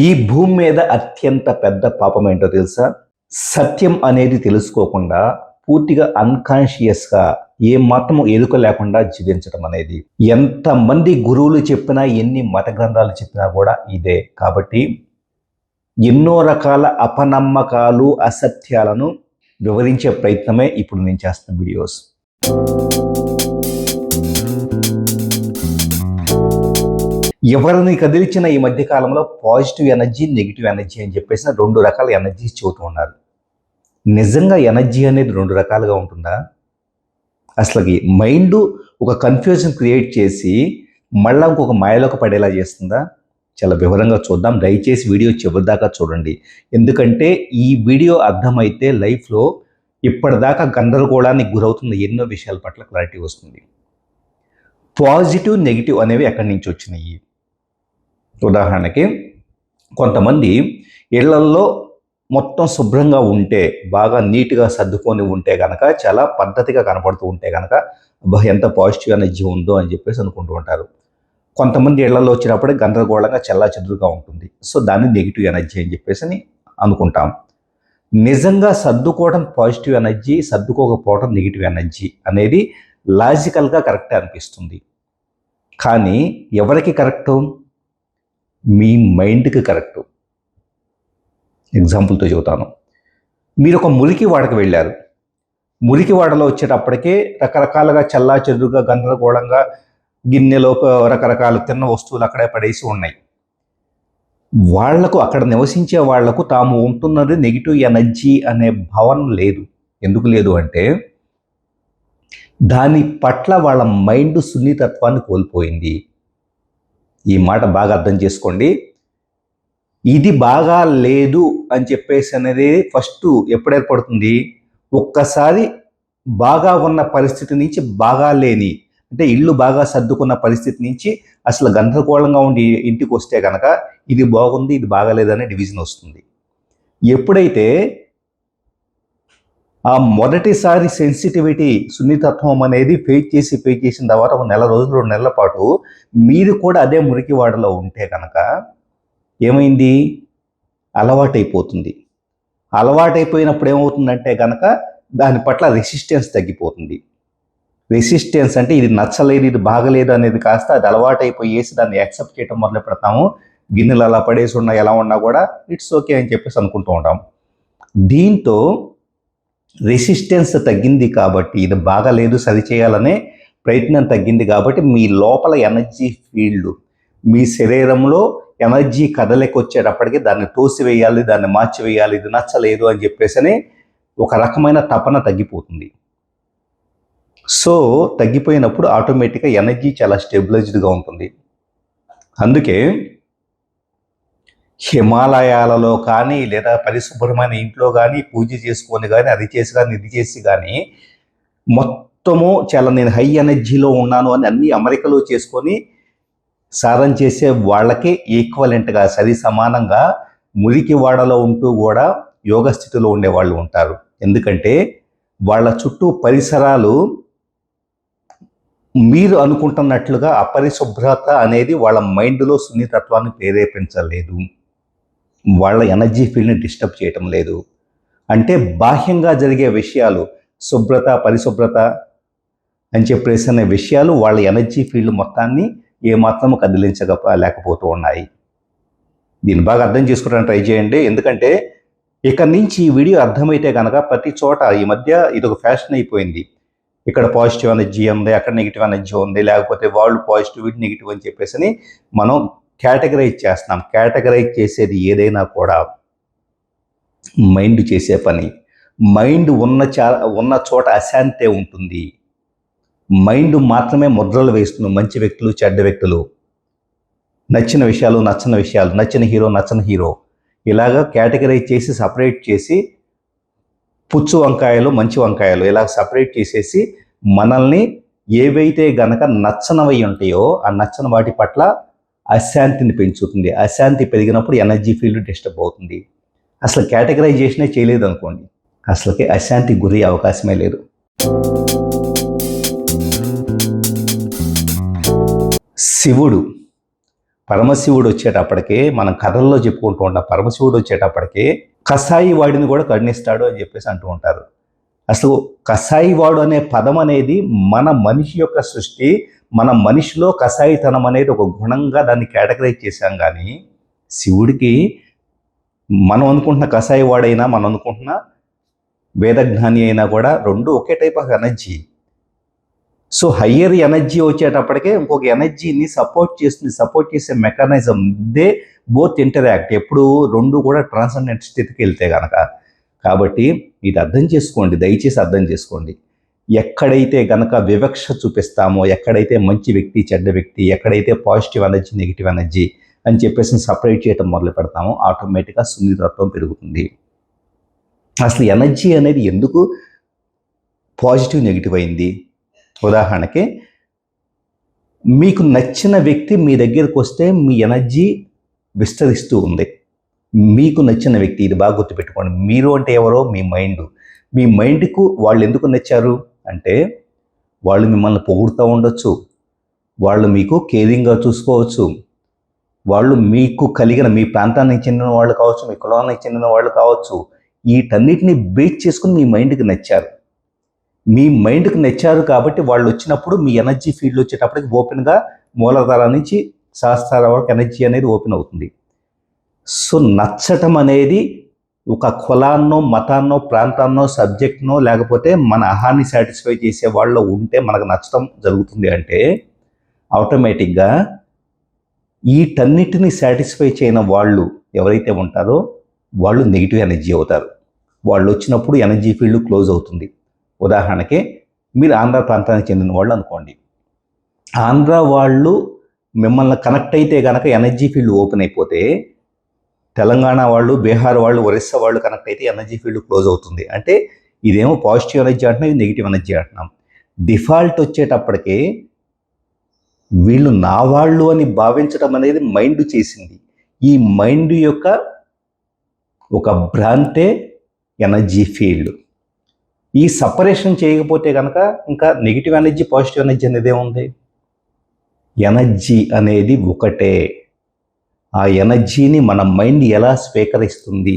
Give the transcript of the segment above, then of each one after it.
ఈ భూమి మీద అత్యంత పెద్ద పాపం ఏంటో తెలుసా? సత్యం అనేది తెలుసుకోకుండా పూర్తిగా అన్కాన్షియస్గా ఏ మతము ఎరుక లేకుండా జీవించడం అనేది. ఎంతమంది గురువులు చెప్పినా ఎన్ని మత గ్రంథాలు చెప్పినా కూడా ఇదే. కాబట్టి ఎన్నో రకాల అపనమ్మకాలు అసత్యాలను వివరించే ప్రయత్నమే ఇప్పుడు నేను చేస్తున్న వీడియోస్. ఎవరిని కదిలించిన ఈ మధ్య కాలంలో పాజిటివ్ ఎనర్జీ నెగిటివ్ ఎనర్జీ అని చెప్పేసి రెండు రకాల ఎనర్జీస్ చెబుతూ ఉన్నారు. నిజంగా ఎనర్జీ అనేది రెండు రకాలుగా ఉంటుందా? అసలుకి మైండ్ ఒక కన్ఫ్యూజన్ క్రియేట్ చేసి మళ్ళా ఇంకొక మాయలోకి పడేలా చేస్తుందా? చాలా వివరంగా చూద్దాం. దయచేసి వీడియో చివరి దాకా చూడండి. ఎందుకంటే ఈ వీడియో అర్థమైతే లైఫ్లో ఇప్పటిదాకా గందరగోళానికి గురవుతున్న ఎన్నో విషయాల పట్ల క్లారిటీ వస్తుంది. పాజిటివ్ నెగిటివ్ అనేవి ఎక్కడి నుంచి వచ్చినాయి? ఉదాహరణకి కొంతమంది ఇళ్ళల్లో మొత్తం శుభ్రంగా ఉంటే బాగా నీట్గా సర్దుకొని ఉంటే కనుక చాలా పద్ధతిగా కనపడుతూ ఉంటే కనుక అబ్బా ఎంత పాజిటివ్ ఎనర్జీ ఉందో అని చెప్పేసి అనుకుంటూ ఉంటారు. కొంతమంది ఇళ్ళలో వచ్చినప్పుడు గందరగోళంగా చల్లా చెదురుగా ఉంటుంది. సో దాన్ని నెగిటివ్ ఎనర్జీ అని చెప్పేసి అని అనుకుంటాం. నిజంగా సర్దుకోవడం పాజిటివ్ ఎనర్జీ సర్దుకోకపోవడం నెగిటివ్ ఎనర్జీ అనేది లాజికల్గా కరెక్ట్ అనిపిస్తుంది. కానీ ఎవరికి కరెక్టు? మీ మైండ్కి కరెక్ట్. ఎగ్జాంపుల్తో చెబుతాను. మీరు ఒక మురికి వాడకు వెళ్ళారు. మురికి వాడలో వచ్చేటప్పటికే రకరకాలుగా చల్లా చెదురుగా గందరగోళంగా గిన్నెలో రకరకాల తిన్న వస్తువులు అక్కడే పడేసి ఉన్నాయి. వాళ్ళకు అక్కడ నివసించే వాళ్ళకు తాము ఉంటున్నది నెగిటివ్ ఎనర్జీ అనే భావన లేదు. ఎందుకు లేదు అంటే దాని పట్ల వాళ్ళ మైండ్ సున్నితత్వాన్ని కోల్పోయింది. ఈ మాట బాగా అర్థం చేసుకోండి. ఇది బాగా లేదు అని చెప్పేసి అనేది ఫస్ట్ ఎప్పుడు ఏర్పడుతుంది? ఒక్కసారి బాగా ఉన్న పరిస్థితి నుంచి బాగా లేని అంటే ఇల్లు బాగా సర్దుకున్న పరిస్థితి నుంచి అసలు గందరగోళంగా ఉండి ఇంటికి వస్తే కనుక ఇది బాగుంది ఇది బాగాలేదనే డివిజన్ వస్తుంది. ఎప్పుడైతే ఆ మొదటిసారి సెన్సిటివిటీ సున్నితత్వం అనేది ఫేక్ చేసి ఫేస్ చేసిన తర్వాత ఒక నెల రోజులు రెండు నెలల పాటు మీరు కూడా అదే మురికివాడలో ఉంటే కనుక ఏమైంది? అలవాటైపోతుంది. అలవాటైపోయినప్పుడు ఏమవుతుందంటే కనుక దాని పట్ల రెసిస్టెన్స్ తగ్గిపోతుంది. రెసిస్టెన్స్ అంటే ఇది నచ్చలేదు ఇది బాగలేదు అనేది కాస్త అది అలవాటైపోయేసి దాన్ని యాక్సెప్ట్ చేయడం మొదలు పెడతాము గిన్నెలు అలా పడేసి ఉన్నా ఎలా ఉన్నా కూడా ఇట్స్ ఓకే అని చెప్పేసి అనుకుంటూ ఉంటాం దీంతో రెసిస్టెన్స్ తగ్గింది కాబట్టి ఇది బాగాలేదు సరిచేయాలనే ప్రయత్నం తగ్గింది కాబట్టి మీ లోపల ఎనర్జీ ఫీల్డ్ మీ శరీరంలో ఎనర్జీ కదలికి వచ్చేటప్పటికి దాన్ని తోసివేయాలి దాన్ని మార్చివేయాలి ఇది నచ్చలేదు అని చెప్పేసి ఒక రకమైన తపన తగ్గిపోతుంది. సో తగ్గిపోయినప్పుడు ఆటోమేటిక్గా ఎనర్జీ చాలా స్టెబిలైజ్డ్గా ఉంటుంది. అందుకే హిమాలయాలలో కానీ లేదా పరిశుభ్రమైన ఇంట్లో కానీ పూజ చేసుకొని కానీ అది చేసి కానీ ఇది చేసి కానీ మొత్తము చాలా నేను హై ఎనర్జీలో ఉన్నాను అని అన్ని అమెరికాలో చేసుకొని సారం చేసే వాళ్ళకి ఈక్వలెంట్గా సరి సమానంగా మురికి వాడలో ఉంటూ కూడా యోగ స్థితిలో ఉండే వాళ్ళు ఉంటారు. ఎందుకంటే వాళ్ళ చుట్టూ పరిసరాలు మీరు అనుకుంటున్నట్లుగా అపరిశుభ్రత అనేది వాళ్ళ మైండ్లో సున్నితత్వాన్ని ప్రేరేపించలేదు. వాళ్ళ ఎనర్జీ ఫీల్డ్ని డిస్టర్బ్ చేయటం లేదు. అంటే బాహ్యంగా జరిగే విషయాలు శుభ్రత పరిశుభ్రత అని చెప్పేసి అనే విషయాలు వాళ్ళ ఎనర్జీ ఫీల్డ్ మొత్తాన్ని ఏమాత్రం కదిలించక లేకపోతూ ఉన్నాయి. దీన్ని బాగా అర్థం చేసుకోవడానికి ట్రై చేయండి. ఎందుకంటే ఇక్కడ నుంచి ఈ వీడియో అర్థమైతే కనుక ప్రతి చోట ఈ మధ్య ఇది ఒక ఫ్యాషన్ అయిపోయింది. ఇక్కడ పాజిటివ్ ఎనర్జీ ఉంది అక్కడ నెగిటివ్ ఎనర్జీ ఉంది లేకపోతే వాళ్ళు పాజిటివ్ నెగిటివ్ అని చెప్పేసి మనం కేటగరైజ్ చేస్తున్నాం. కేటగరైజ్ చేసేది ఏదైనా కూడా మైండ్ చేసే పని. మైండ్ ఉన్న చా ఉన్న చోట అశాంతే ఉంటుంది. మైండ్ మాత్రమే ముద్రలు వేస్తుంది మంచి వ్యక్తులు చెడ్డ వ్యక్తులు. నచ్చిన విషయాలు నచ్చని విషయాలు నచ్చిన హీరో నచ్చని హీరో. ఇలాగ కేటగరైజ్ చేసి సపరేట్ చేసి పుచ్చు వంకాయలు మంచి వంకాయలు ఇలా సపరేట్ చేసేసి మనల్ని ఏవైతే గనక నచ్చనవి ఉంటాయో ఆ నచ్చని వాటి పట్ల అశాంతిని పెంచుతుంది. అశాంతి పెరిగినప్పుడు ఎనర్జీ ఫీల్డ్ డిస్టర్బ్ అవుతుంది. అసలు కేటగరైజేషనే చేయలేదు అనుకోండి అసలుకి అశాంతి గురి అవకాశమే లేదు. శివుడు పరమశివుడు వచ్చేటప్పటికే మనం కథల్లో చెప్పుకుంటూ ఉంటాం పరమశివుడు వచ్చేటప్పటికే కసాయి వాడిని కూడా కరుణిస్తాడు అని చెప్పేసి అంటూ ఉంటారు. అసలు కసాయి వాడు అనే పదం అనేది మన మనిషి యొక్క సృష్టి మన మనిషిలో కషాయితనం అనేది ఒక గుణంగా దాన్ని కేటగరైజ్ చేశాం కానీ శివుడికి మనం అనుకుంటున్న కసాయి వాడైనా మనం అనుకుంటున్న వేదజ్ఞాని అయినా కూడా రెండు ఒకే type of energy so higher energy వచ్చేటప్పటికే ఇంకొక ఎనర్జీని సపోర్ట్ చేస్తుంది సపోర్ట్ చేసే మెకానిజం దే బోత్ ఇంటరాక్ట్ ఎప్పుడు రెండు కూడా ట్రాన్సెండెంట్ స్థితికి వెళ్తే కనుక కాబట్టి ఇది అర్థం చేసుకోండి దయచేసి అర్థం చేసుకోండి. ఎక్కడైతే గనక వివక్ష చూపిస్తామో ఎక్కడైతే మంచి వ్యక్తి చెడ్డ వ్యక్తి ఎక్కడైతే పాజిటివ్ ఎనర్జీ నెగిటివ్ ఎనర్జీ అని చెప్పేసి సపరేట్ చేయటం మొదలు పెడతామో ఆటోమేటిక్గా సున్నితత్వం పెరుగుతుంది. అసలు ఎనర్జీ అనేది ఎందుకు పాజిటివ్ నెగిటివ్ అయింది? ఉదాహరణకి మీకు నచ్చిన వ్యక్తి మీ దగ్గరకు వస్తే మీ ఎనర్జీ విస్తరిస్తూ ఉంది. మీకు నచ్చిన వ్యక్తి ఇది బాగా గుర్తుపెట్టుకోండి. మీరు అంటే ఎవరో మీ మైండ్. మీ మైండ్కు వాళ్ళు ఎందుకు నచ్చారు? అంటే వాళ్ళు మిమ్మల్ని పొగుడుతూ ఉండొచ్చు. వాళ్ళు మీకు కేరింగ్గా చూసుకోవచ్చు. వాళ్ళు మీకు కలిగిన మీ ప్రాంతానికి చెందిన వాళ్ళు కావచ్చు మీ కులానికి చెందిన వాళ్ళు కావచ్చు వీటన్నిటిని బేస్ చేసుకుని మీ మైండ్కి నచ్చారు. మీ మైండ్కి నచ్చారు కాబట్టి వాళ్ళు వచ్చినప్పుడు మీ ఎనర్జీ ఫీల్డ్ వచ్చేటప్పటికి ఓపెన్గా మూలాధార నుంచి సహస్రాల వరకు ఎనర్జీ అనేది ఓపెన్ అవుతుంది. సో నచ్చటం అనేది ఒక కులాన్నో మతాన్నో ప్రాంతాన్నో సబ్జెక్ట్నో లేకపోతే మన అహాన్ని సాటిస్ఫై చేసే వాళ్ళు ఉంటే మనకు నచ్చడం జరుగుతుంది అంటే ఆటోమేటిక్గా వీటన్నిటిని సాటిస్ఫై చేయని వాళ్ళు ఎవరైతే ఉంటారో వాళ్ళు నెగిటివ్ ఎనర్జీ అవుతారు. వాళ్ళు వచ్చినప్పుడు ఎనర్జీ ఫీల్డ్ క్లోజ్ అవుతుంది. ఉదాహరణకి మీరు ఆంధ్ర ప్రాంతానికి చెందిన వాళ్ళు అనుకోండి. ఆంధ్ర వాళ్ళు మిమ్మల్ని కనెక్ట్ అయితే కనుక ఎనర్జీ ఫీల్డ్ ఓపెన్ అయిపోతే తెలంగాణ వాళ్ళు బీహార్ వాళ్ళు ఒరిస్సా వాళ్ళు కనెక్ట్ అయితే ఎనర్జీ ఫీల్డ్ క్లోజ్ అవుతుంది. అంటే ఇదేమో పాజిటివ్ ఎనర్జీ అంటున్నాం ఇది నెగిటివ్ ఎనర్జీ అంటున్నాం. డిఫాల్ట్ వచ్చేటప్పటికే వీళ్ళు నా వాళ్ళు అని భావించడం అనేది మైండ్ చేసింది. ఈ మైండ్ యొక్క ఒక భ్రాంతే ఎనర్జీ ఫీల్డ్. ఈ సపరేషన్ చేయకపోతే కనుక ఇంకా నెగిటివ్ ఎనర్జీ పాజిటివ్ ఎనర్జీ అనేది ఏముంది? ఎనర్జీ అనేది ఒకటే. ఆ ఎనర్జీని మన మైండ్ ఎలా స్వీకరిస్తుంది?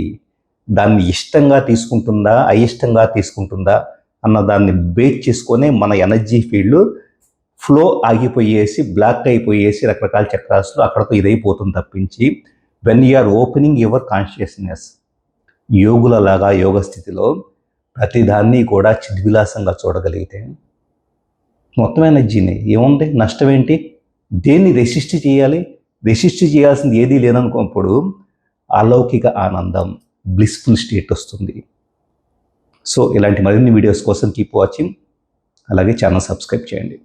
దాన్ని ఇష్టంగా తీసుకుంటుందా? అయిష్టంగా తీసుకుంటుందా? అన్న దాన్ని బేస్ చేసుకొని మన ఎనర్జీ ఫీల్డ్ ఫ్లో ఆగిపోయేసి బ్లాక్ అయిపోయేసి రకరకాల చక్రాసులు అక్కడతో ఇదైపోతుంది తప్పించి when you are opening your consciousness యోగులలాగా యోగ స్థితిలో ప్రతిదాన్ని కూడా చిద్విలాసంగా చూడగలిగితే మొత్తం ఎనర్జీని ఏముంది? నష్టం ఏంటి? దేన్ని రెసిస్ట్ చేయాలి? రెసిస్ట్ చేయాల్సింది ఏదీ లేదనుకున్నప్పుడు అలౌకిక ఆనందం బ్లిస్ఫుల్ స్టేట్ వస్తుంది. సో ఇలాంటి మరిన్ని వీడియోస్ కోసం కీప్ వాచింగ్ అలాగే ఛానల్ సబ్స్క్రైబ్ చేయండి.